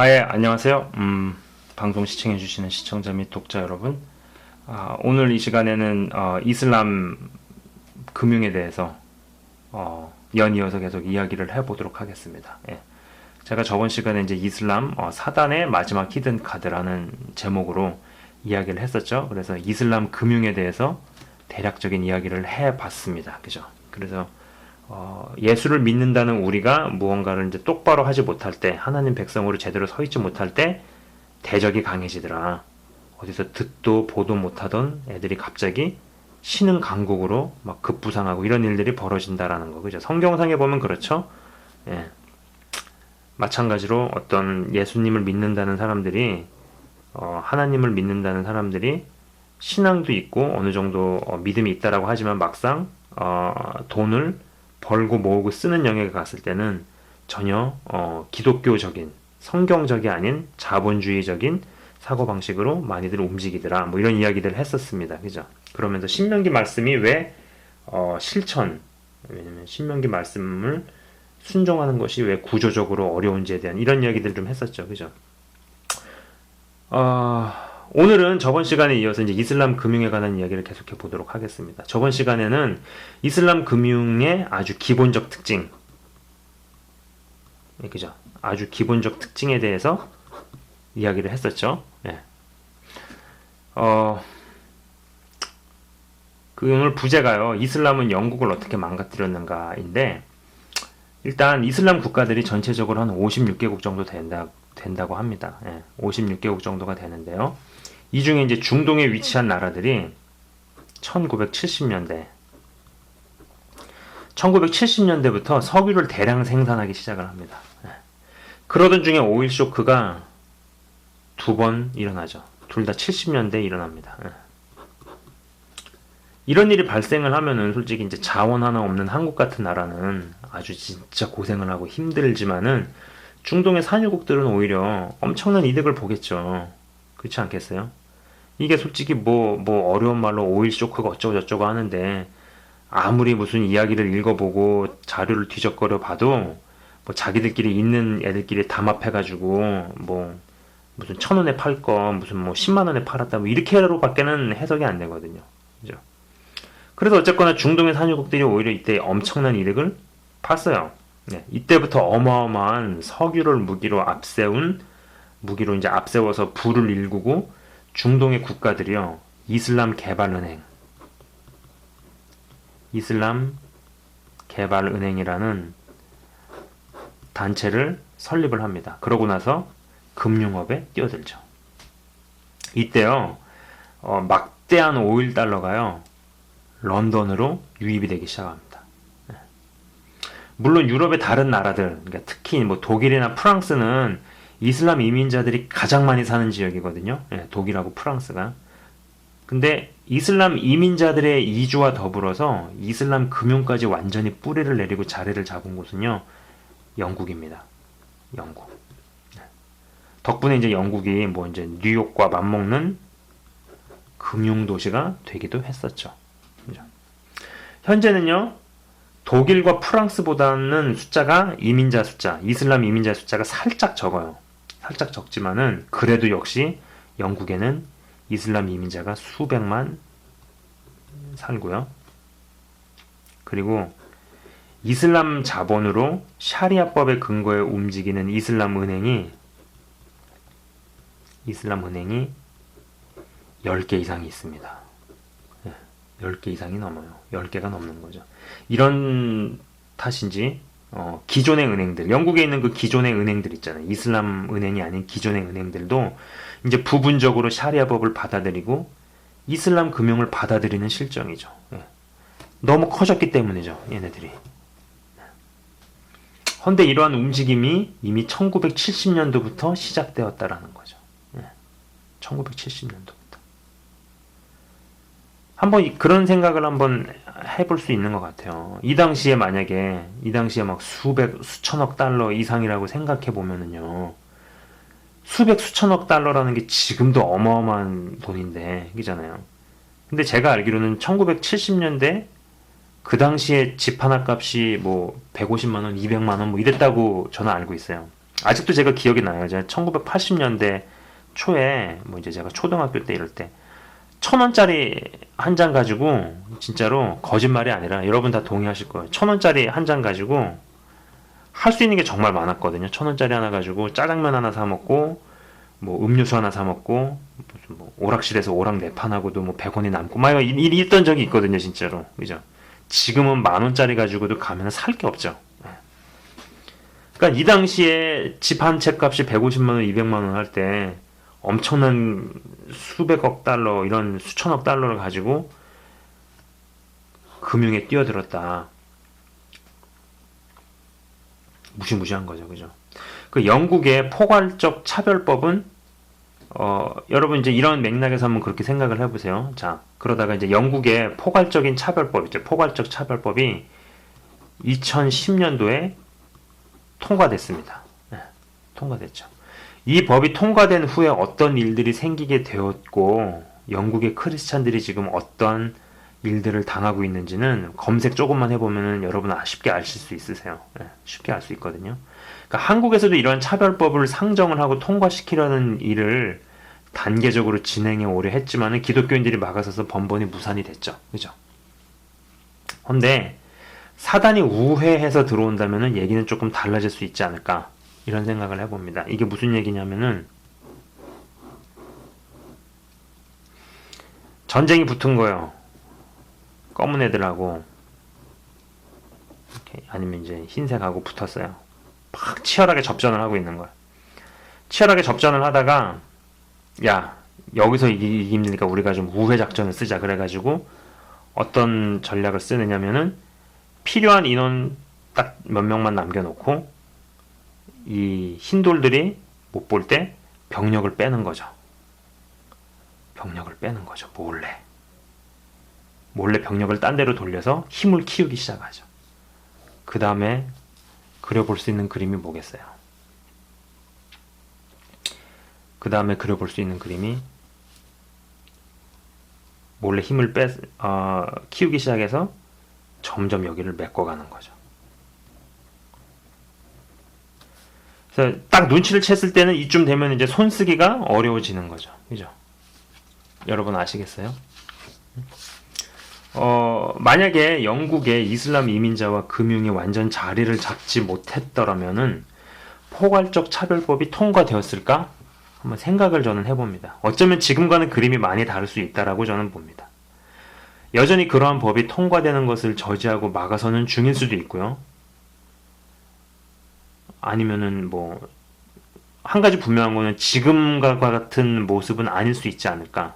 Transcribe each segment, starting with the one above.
아, 예, 안녕하세요. 음, 방송 시청해주시는 시청자 및 독자 여러분. 아, 오늘 이 시간에는 어, 이슬람 금융에 대해서 어, 연이어서 계속 이야기를 해보도록 하겠습니다. 예. 제가 저번 시간에 이제 이슬람 어, 사단의 마지막 히든 카드라는 제목으로 이야기를 했었죠. 그래서 이슬람 금융에 대해서 대략적인 이야기를 해봤습니다. 그죠? 그래서 어, 예수를 믿는다는 우리가 무언가를 이제 똑바로 하지 못할 때, 하나님 백성으로 제대로 서 있지 못할 때, 대적이 강해지더라. 어디서 듣도 보도 못하던 애들이 갑자기 신흥 강국으로 막 급부상하고 이런 일들이 벌어진다라는 거. 그죠? 성경상에 보면 그렇죠? 예. 마찬가지로 어떤 예수님을 믿는다는 사람들이, 어, 하나님을 믿는다는 사람들이 신앙도 있고 어느 정도 어, 믿음이 있다라고 하지만 막상 어, 돈을 벌고 모으고 쓰는 영역에 갔을 때는 전혀 어, 기독교적인 성경적이 아닌 자본주의적인 사고 방식으로 많이들 움직이더라. 뭐 이런 이야기들을 했었습니다. 그죠? 그러면서 신명기 말씀이 왜 어, 실천 왜냐면 신명기 말씀을 순종하는 것이 왜 구조적으로 어려운지에 대한 이런 이야기들 좀 했었죠. 그죠? 어, 오늘은 저번 시간에 이어서 이제 이슬람 금융에 관한 이야기를 계속해 보도록 하겠습니다. 저번 시간에는 이슬람 금융의 아주 기본적 특징, 네, 그죠? 아주 기본적 특징에 대해서 이야기를 했었죠. 예. 어, 그 오늘 부제가요. 이슬람은 영국을 어떻게 망가뜨렸는가인데 일단 이슬람 국가들이 전체적으로 한 56개국 정도 된다, 된다고 합니다. 예, 56개국 정도가 되는데요. 이 중에 이제 중동에 위치한 나라들이 1970년대 1970년대부터 석유를 대량 생산하기 시작을 합니다. 예. 그러던 중에 오일 쇼크가 두 번 일어나죠. 둘 다 70년대에 일어납니다. 예. 이런 일이 발생을 하면은 솔직히 이제 자원 하나 없는 한국 같은 나라는 아주 진짜 고생을 하고 힘들지만은 중동의 산유국들은 오히려 엄청난 이득을 보겠죠. 그렇지 않겠어요? 이게 솔직히 뭐, 뭐 어려운 말로 오일 쇼크가 어쩌고 저쩌고 하는데 아무리 무슨 이야기를 읽어보고 자료를 뒤적거려 봐도 뭐 자기들끼리 있는 애들끼리 담합해가지고 뭐 무슨 천 원에 팔 거 무슨 뭐 10만 원에 팔았다 뭐 이렇게로밖에는 해석이 안 되거든요. 그죠? 그래서 어쨌거나 중동의 산유국들이 오히려 이때 엄청난 이득을 봤어요. 네, 이때부터 어마어마한 석유를 무기로 앞세운 무기로 이제 앞세워서 부를 일구고 중동의 국가들이요 이슬람 개발은행 이슬람 개발은행이라는 단체를 설립을 합니다. 그러고 나서 금융업에 뛰어들죠. 이때요 어, 막대한 오일 달러가요 런던으로 유입이 되기 시작합니다. 네. 물론 유럽의 다른 나라들, 그러니까 특히 뭐 독일이나 프랑스는 이슬람 이민자들이 가장 많이 사는 지역이거든요. 예, 독일하고 프랑스가. 근데 이슬람 이민자들의 이주와 더불어서 이슬람 금융까지 완전히 뿌리를 내리고 자리를 잡은 곳은요, 영국입니다. 영국. 예. 덕분에 이제 영국이 뭐 이제 뉴욕과 맞먹는 금융 도시가 되기도 했었죠. 현재는요, 독일과 프랑스보다는 숫자가 이민자 숫자, 이슬람 이민자 숫자가 살짝 적어요. 살짝 적지만은 그래도 역시 영국에는 이슬람 이민자가 수백만 살고요. 그리고 이슬람 자본으로 샤리아법의 근거에 움직이는 이슬람 은행이 이슬람 은행이 10개 이상이 있습니다. 10개 이상이 넘어요. 10개가 넘는 거죠. 이런 탓인지 어, 기존의 은행들, 영국에 있는 그 기존의 은행들 있잖아요. 이슬람 은행이 아닌 기존의 은행들도 이제 부분적으로 샤리아법을 받아들이고 이슬람 금융을 받아들이는 실정이죠. 예. 너무 커졌기 때문이죠. 얘네들이. 헌데 이러한 움직임이 이미 1970년도부터 시작되었다라는 거죠. 예. 1970년도. 한번 그런 생각을 한번 해볼 수 있는 것 같아요. 이 당시에 만약에 이 당시에 막 수백 수천억 달러 이상이라고 생각해 보면은요. 수백 수천억 달러라는 게 지금도 어마어마한 돈인데, 그잖아요. 근데 제가 알기로는 1970년대 그 당시에 집 하나 값이 뭐 150만 원, 200만 원 뭐 이랬다고 저는 알고 있어요. 아직도 제가 기억이 나요. 제가 1980년대 초에 뭐 이제 제가 초등학교 때 이럴 때 천 원짜리 한 장 가지고 진짜로 거짓말이 아니라 여러분 다 동의하실 거예요. 천 원짜리 한 장 가지고 할 수 있는 게 정말 많았거든요. 천 원짜리 하나 가지고 짜장면 하나 사 먹고 뭐 음료수 하나 사 먹고 뭐 오락실에서 오락 네판 하고도 뭐 100원이 남고 막 이- 이- 이랬던 적이 있거든요, 진짜로. 그죠? 지금은 만 원짜리 가지고도 가면 살 게 없죠. 예. 그러니까 이 당시에 집 한 채 값이 150만 원, 200만 원 할 때 엄청난 수백억 달러 이런 수천억 달러를 가지고 금융에 뛰어들었다. 무시무시한 거죠, 그죠? 그 영국의 포괄적 차별법은 어, 여러분 이제 이런 맥락에서 한번 그렇게 생각을 해보세요. 자, 그러다가 이제 영국의 포괄적인 차별법, 이제 포괄적 차별법이 2010년도에 통과됐습니다. 네, 통과됐죠. 이 법이 통과된 후에 어떤 일들이 생기게 되었고 영국의 크리스찬들이 지금 어떤 일들을 당하고 있는지는 검색 조금만 해보면 여러분 쉽게 아실 수 있으세요. 네, 쉽게 알 수 있거든요. 그러니까 한국에서도 이런 차별법을 상정을 하고 통과시키려는 일을 단계적으로 진행해 오려 했지만은 기독교인들이 막아서서 번번이 무산이 됐죠. 그죠? 근데 사단이 우회해서 들어온다면은 얘기는 조금 달라질 수 있지 않을까 이런 생각을 해봅니다. 이게 무슨 얘기냐면은 전쟁이 붙은 거예요. 검은 애들하고 아니면 이제 흰색하고 붙었어요. 막 치열하게 접전을 하고 있는 거야. 치열하게 접전을 하다가 야 여기서 이기- 이깁니까 우리가 좀 우회 작전을 쓰자 그래가지고 어떤 전략을 쓰느냐면은 필요한 인원 딱 몇 명만 남겨놓고 이 흰돌들이 못 볼 때 병력을 빼는 거죠. 병력을 빼는 거죠. 몰래. 몰래 병력을 딴 데로 돌려서 힘을 키우기 시작하죠. 그 다음에 그려볼 수 있는 그림이 뭐겠어요? 그 다음에 그려볼 수 있는 그림이 몰래 힘을 빼, 어, 키우기 시작해서 점점 여기를 메꿔가는 거죠. 그래서 딱 눈치를 챘을 때는 이쯤 되면 이제 손 쓰기가 어려워지는 거죠. 그죠? 여러분 아시겠어요? 어, 만약에 영국의 이슬람 이민자와 금융이 완전 자리를 잡지 못했더라면은 포괄적 차별법이 통과되었을까? 한번 생각을 저는 해봅니다. 어쩌면 지금과는 그림이 많이 다를 수 있다라고 저는 봅니다. 여전히 그러한 법이 통과되는 것을 저지하고 막아서는 중일 수도 있고요. 아니면은 뭐, 한 가지 분명한 거는 지금과 같은 모습은 아닐 수 있지 않을까.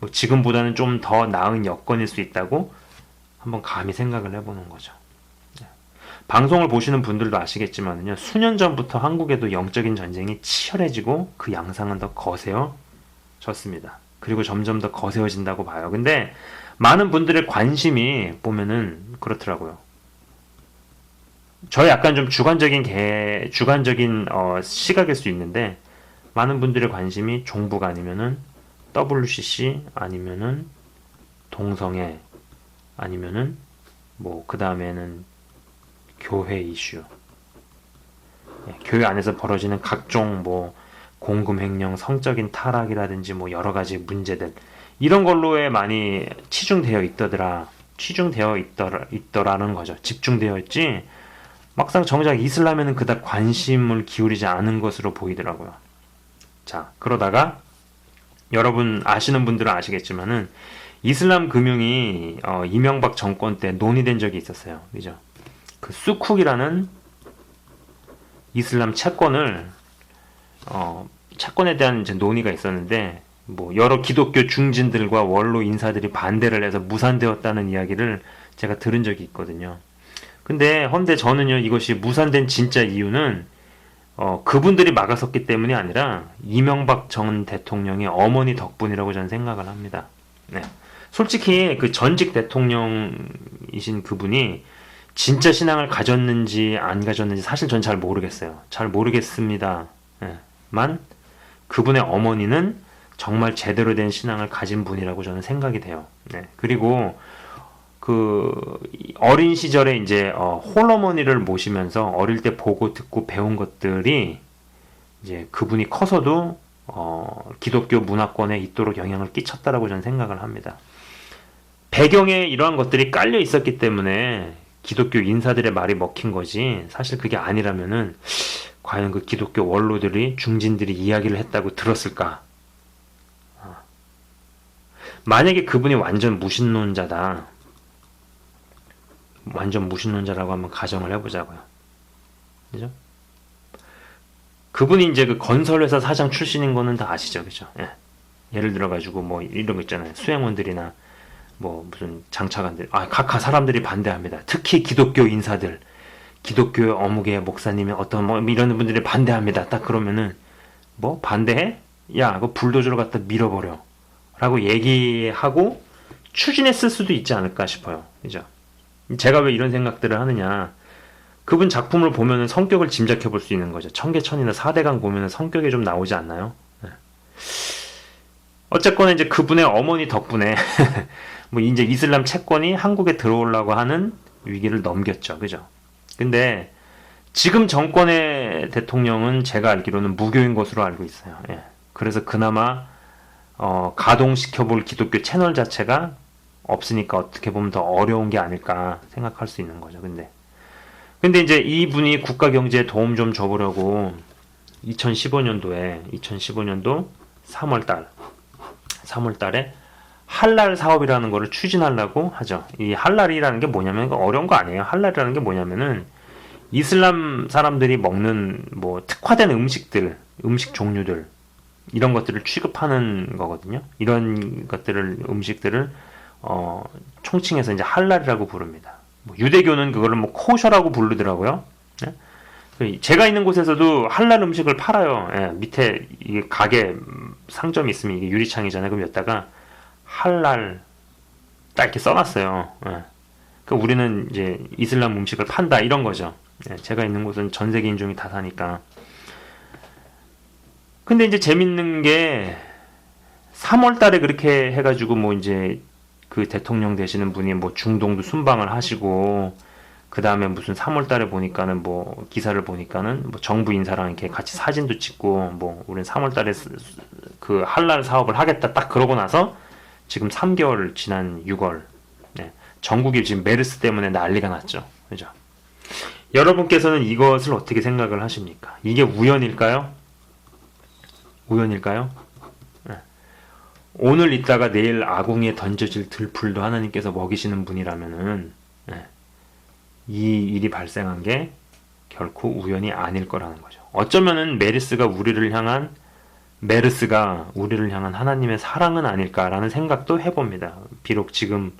뭐 지금보다는 좀 더 나은 여건일 수 있다고 한번 감히 생각을 해보는 거죠. 네. 방송을 보시는 분들도 아시겠지만요, 수년 전부터 한국에도 영적인 전쟁이 치열해지고 그 양상은 더 거세어졌습니다. 그리고 점점 더 거세어진다고 봐요. 근데 많은 분들의 관심이 보면은 그렇더라고요. 저의 약간 좀 주관적인 개, 주관적인 어, 시각일 수 있는데 많은 분들의 관심이 종북 아니면은 WCC 아니면은 동성애 아니면은 뭐 그 다음에는 교회 이슈. 예, 교회 안에서 벌어지는 각종 뭐 공금 횡령 성적인 타락이라든지 뭐 여러 가지 문제들 이런 걸로에 많이 치중되어 있더라 치중되어 있더라 있더라는 거죠. 집중되어 있지 막상 정작 이슬람에는 그닥 관심을 기울이지 않은 것으로 보이더라고요 자 그러다가 여러분 아시는 분들은 아시겠지만은 이슬람 금융이 어, 이명박 정권 때 논의된 적이 있었어요. 그죠? 그 수쿡이라는 이슬람 채권을 어, 채권에 대한 이제 논의가 있었는데 뭐 여러 기독교 중진들과 원로 인사들이 반대를 해서 무산되었다는 이야기를 제가 들은 적이 있거든요. 근데 헌데 저는요 이것이 무산된 진짜 이유는 어, 그분들이 막아섰기 때문이 아니라 이명박 전 대통령의 어머니 덕분이라고 저는 생각을 합니다. 네. 솔직히 그 전직 대통령이신 그분이 진짜 신앙을 가졌는지 안 가졌는지 사실 전 잘 모르겠어요. 잘 모르겠습니다. 네. 만 그분의 어머니는 정말 제대로 된 신앙을 가진 분이라고 저는 생각이 돼요. 네. 그리고 그 어린 시절에 이제 어, 홀어머니를 모시면서 어릴 때 보고 듣고 배운 것들이 이제 그분이 커서도 어, 기독교 문화권에 있도록 영향을 끼쳤다라고 저는 생각을 합니다. 배경에 이러한 것들이 깔려 있었기 때문에 기독교 인사들의 말이 먹힌 거지 사실 그게 아니라면은 과연 그 기독교 원로들이 중진들이 이야기를 했다고 들었을까? 어. 만약에 그분이 완전 무신론자다. 완전 무신론자라고 한번 가정을 해보자고요. 그죠? 그분이 이제 그 건설회사 사장 출신인 거는 다 아시죠, 그죠? 예. 예를 들어가지고 뭐 이런 거 있잖아요. 수행원들이나 뭐 무슨 장차관들, 아 각하 사람들이 반대합니다. 특히 기독교 인사들, 기독교 어묵의 목사님이 어떤 뭐 이런 분들이 반대합니다. 딱 그러면은 뭐 반대해? 야, 그 불도저로 갖다 밀어버려. 라고 얘기하고 추진했을 수도 있지 않을까 싶어요. 그죠? 제가 왜 이런 생각들을 하느냐. 그분 작품을 보면은 성격을 짐작해 볼 수 있는 거죠. 청계천이나 사대강 보면은 성격이 좀 나오지 않나요? 네. 어쨌거나 이제 그분의 어머니 덕분에 뭐 이제 이슬람 채권이 한국에 들어오려고 하는 위기를 넘겼죠. 그죠? 근데 지금 정권의 대통령은 제가 알기로는 무교인 것으로 알고 있어요. 예. 그래서 그나마 어, 가동시켜 볼 기독교 채널 자체가 없으니까 어떻게 보면 더 어려운 게 아닐까 생각할 수 있는 거죠. 근데 근데 이제 이분이 국가 경제에 도움 좀 줘보려고 2015년도에 2015년도 3월 달 3월 달에 할랄 사업이라는 거를 추진하려고 하죠. 이 할랄이라는 게 뭐냐면 어려운 거 아니에요. 할랄이라는 게 뭐냐면은 이슬람 사람들이 먹는 뭐 특화된 음식들, 음식 종류들 이런 것들을 취급하는 거거든요. 이런 것들을 음식들을 어, 총칭해서 이제 할랄이라고 부릅니다. 뭐 유대교는 그거를 뭐 코셔라고 부르더라고요. 네? 제가 있는 곳에서도 할랄 음식을 팔아요. 예, 밑에 이게 가게 상점이 있으면 이게 유리창이잖아요. 그럼 여기다가 할랄 딱 이렇게 써놨어요. 예. 그 우리는 이제 이슬람 음식을 판다 이런 거죠. 예, 제가 있는 곳은 전 세계 인종이 다 사니까. 근데 이제 재밌는 게 3월 달에 그렇게 해가지고 뭐 이제 그 대통령 되시는 분이 뭐 중동도 순방을 하시고 그 다음에 무슨 3월 달에 보니까는 뭐 기사를 보니까는 뭐 정부 인사랑 이렇게 같이 사진도 찍고 뭐 우리는 3월 달에 그 할랄 사업을 하겠다 딱 그러고 나서 지금 3개월 지난 6월 네, 전국이 지금 메르스 때문에 난리가 났죠. 그죠? 여러분께서는 이것을 어떻게 생각을 하십니까? 이게 우연일까요? 우연일까요? 네. 오늘 있다가 내일 아궁이에 던져질 들풀도 하나님께서 먹이시는 분이라면은 네. 이 일이 발생한 게 결코 우연이 아닐 거라는 거죠. 어쩌면은 메르스가 우리를 향한 메르스가 우리를 향한 하나님의 사랑은 아닐까라는 생각도 해봅니다. 비록 지금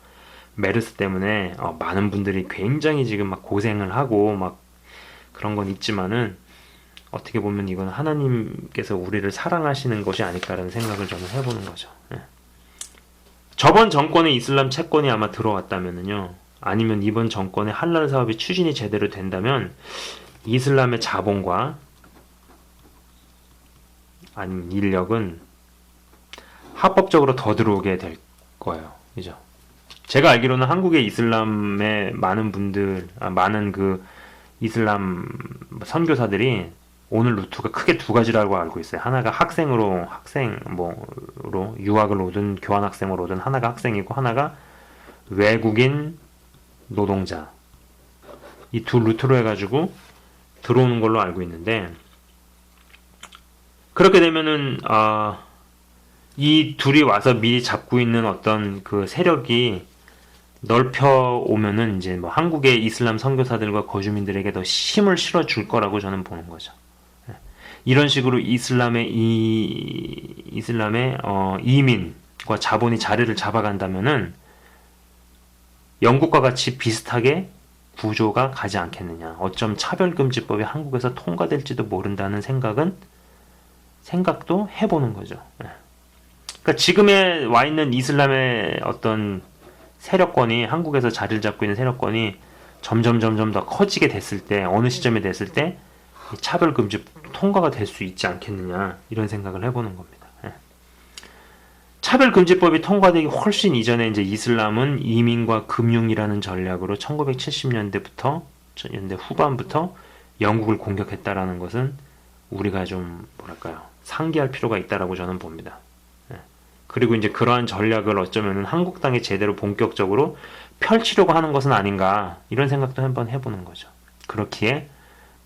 메르스 때문에 어, 많은 분들이 굉장히 지금 막 고생을 하고 막 그런 건 있지만은 어떻게 보면 이건 하나님께서 우리를 사랑하시는 것이 아닐까라는 생각을 저는 해보는 거죠. 예. 저번 정권에 이슬람 채권이 아마 들어왔다면은요, 아니면 이번 정권의 할랄 사업이 추진이 제대로 된다면 이슬람의 자본과 아니면 인력은 합법적으로 더 들어오게 될 거예요. 그죠? 제가 알기로는 한국의 이슬람의 많은 분들, 아, 많은 그 이슬람 선교사들이 오늘 루트가 크게 두 가지라고 알고 있어요. 하나가 학생으로 학생 뭐로 유학을 오든 교환 학생으로 오든 하나가 학생이고 하나가 외국인 노동자 이 두 루트로 해가지고 들어오는 걸로 알고 있는데 그렇게 되면은 아, 이 둘이 와서 미리 잡고 있는 어떤 그 세력이 넓혀 오면은 이제 뭐 한국의 이슬람 선교사들과 거주민들에게 더 힘을 실어 줄 거라고 저는 보는 거죠. 예. 이런 식으로 이슬람의 이 이슬람의 어, 이민과 자본이 자리를 잡아간다면은 영국과 같이 비슷하게 구조가 가지 않겠느냐. 어쩜 차별금지법이 한국에서 통과될지도 모른다는 생각은 생각도 해보는 거죠. 예. 그러니까 지금에 와 있는 이슬람의 어떤 세력권이 한국에서 자리를 잡고 있는 세력권이 점점 점점 더 커지게 됐을 때 어느 시점에 됐을 때 차별금지 통과가 될 수 있지 않겠느냐 이런 생각을 해보는 겁니다. 예. 차별금지법이 통과되기 훨씬 이전에 이제 이슬람은 이민과 금융이라는 전략으로 1970년대부터 연대 후반부터 영국을 공격했다라는 것은 우리가 좀 뭐랄까요 상기할 필요가 있다라고 저는 봅니다. 예. 그리고 이제 그러한 전략을 어쩌면 한국당이 제대로 본격적으로 펼치려고 하는 것은 아닌가 이런 생각도 한번 해보는 거죠. 그렇기에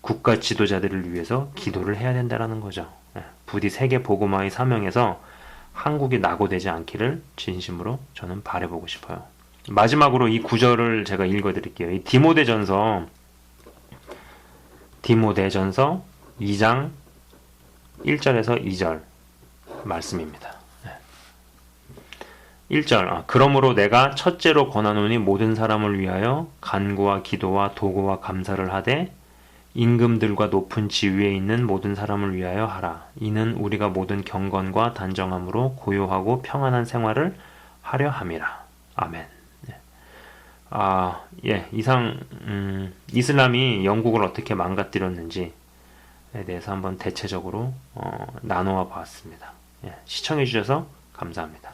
국가 지도자들을 위해서 기도를 해야 된다라는 거죠. 예. 부디 세계 보고마의 사명에서 한국이 낙오되지 않기를 진심으로 저는 바래보고 싶어요. 마지막으로 이 구절을 제가 읽어드릴게요. 이 디모데전서 디모데전서 2장 1절에서 2절 말씀입니다. 네. 1절 아, 그러므로 내가 첫째로 권하노니 모든 사람을 위하여 간구와 기도와 도구와 감사를 하되 임금들과 높은 지위에 있는 모든 사람을 위하여 하라. 이는 우리가 모든 경건과 단정함으로 고요하고 평안한 생활을 하려 함이라. 아멘. 네. 아, 예, 이상 음, 이슬람이 영국을 어떻게 망가뜨렸는지에 대해서 한번 대체적으로 어, 나누어 봤습니다. 예, 시청해 주셔서 감사합니다.